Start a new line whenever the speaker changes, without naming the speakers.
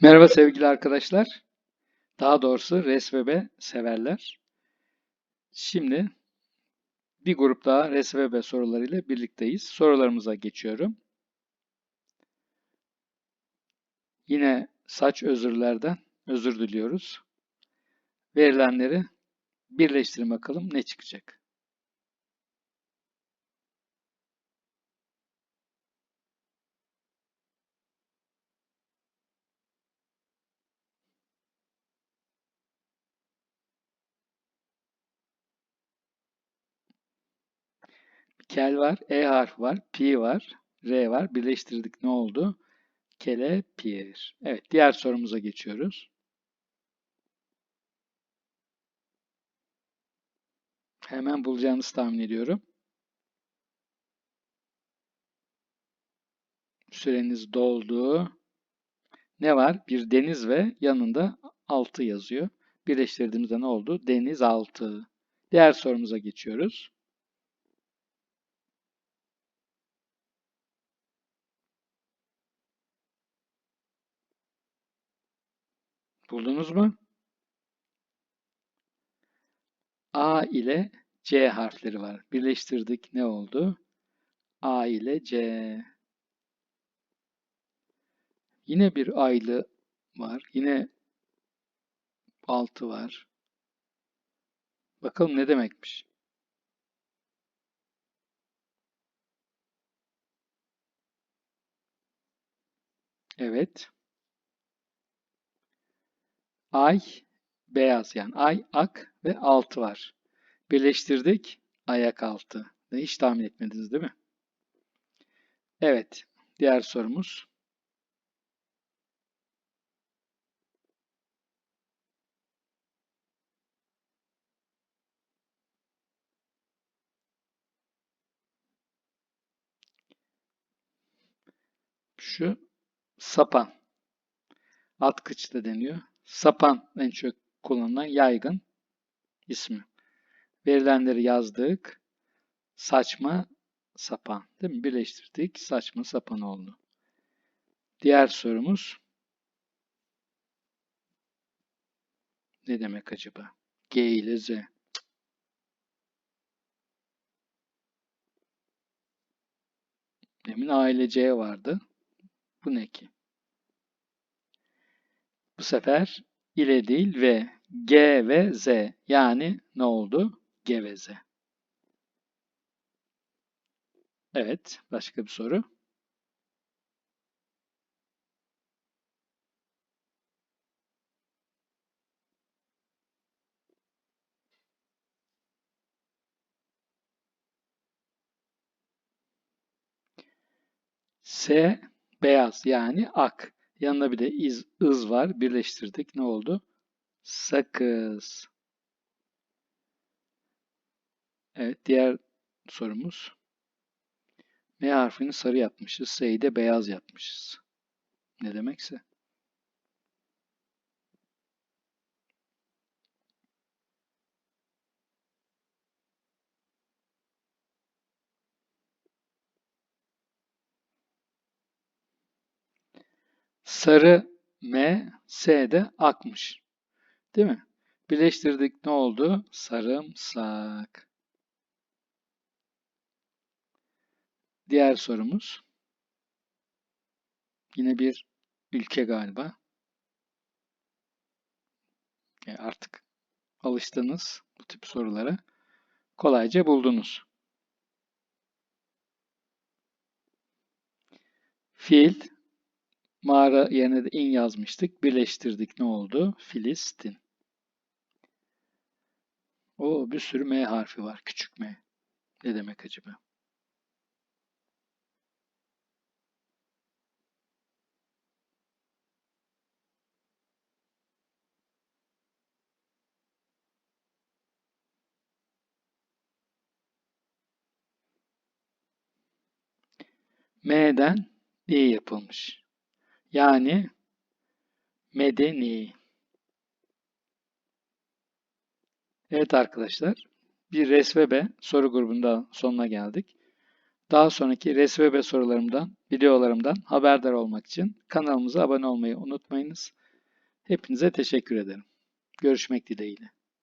Merhaba sevgili arkadaşlar. Daha doğrusu ResVB severler. Şimdi bir grup daha ResVB sorularıyla birlikteyiz. Sorularımıza geçiyorum. Yine saç özürlerden özür diliyoruz. Verilenleri birleştirin bakalım ne çıkacak. Kel var, E harfi var, Pi var, R var. Birleştirdik ne oldu? Kelepir. Evet, diğer sorumuza geçiyoruz. Hemen bulacağınızı tahmin ediyorum. Süreniz doldu. Ne var? Bir deniz ve yanında altı yazıyor. Birleştirdiğimizde ne oldu? Deniz altı. Diğer sorumuza geçiyoruz. Buldunuz mu? A ile C harfleri var. Birleştirdik ne oldu? A ile C. Yine bir aylı var. Yine altı var. Bakalım ne demekmiş. Evet. Ay beyaz yani ay ak ve altı var. Birleştirdik ayak altı. Hiç tahmin etmediniz değil mi? Evet. Diğer sorumuz. Şu sapan. Atkıç da deniyor. Sapan en çok kullanılan yaygın ismi. Verilenleri yazdık. Saçma sapan. Değil mi? Birleştirdik. Saçma sapan oldu. Diğer sorumuz. Ne demek acaba? G ile Z. Demin A ile C vardı. Bu ne ki? Bu sefer ile değil ve G ve Z. Yani ne oldu? G ve Z. Evet. Başka bir soru. S beyaz yani ak. Yanına bir de iz, ız var. Birleştirdik. Ne oldu? Sakız. Evet. Diğer sorumuz. M harfini sarı yapmışız. S'yi de beyaz yapmışız. Ne demekse. Sarı M, S de akmış. Değil mi? Birleştirdik ne oldu? Sarımsak. Diğer sorumuz. Yine bir ülke galiba. Yani artık alıştınız bu tip sorulara. Kolayca buldunuz. Fiil, mağara yerine de in yazmıştık. Birleştirdik ne oldu? Filistin. O bir sürü M harfi var. Küçük M. Ne demek acaba? M'den i yapılmış. Yani medeni. Evet arkadaşlar, bir resvebe soru grubunda sonuna geldik. Daha sonraki RSVB sorularımdan, videolarımdan haberdar olmak için kanalımıza abone olmayı unutmayınız. Hepinize teşekkür ederim. Görüşmek dileğiyle.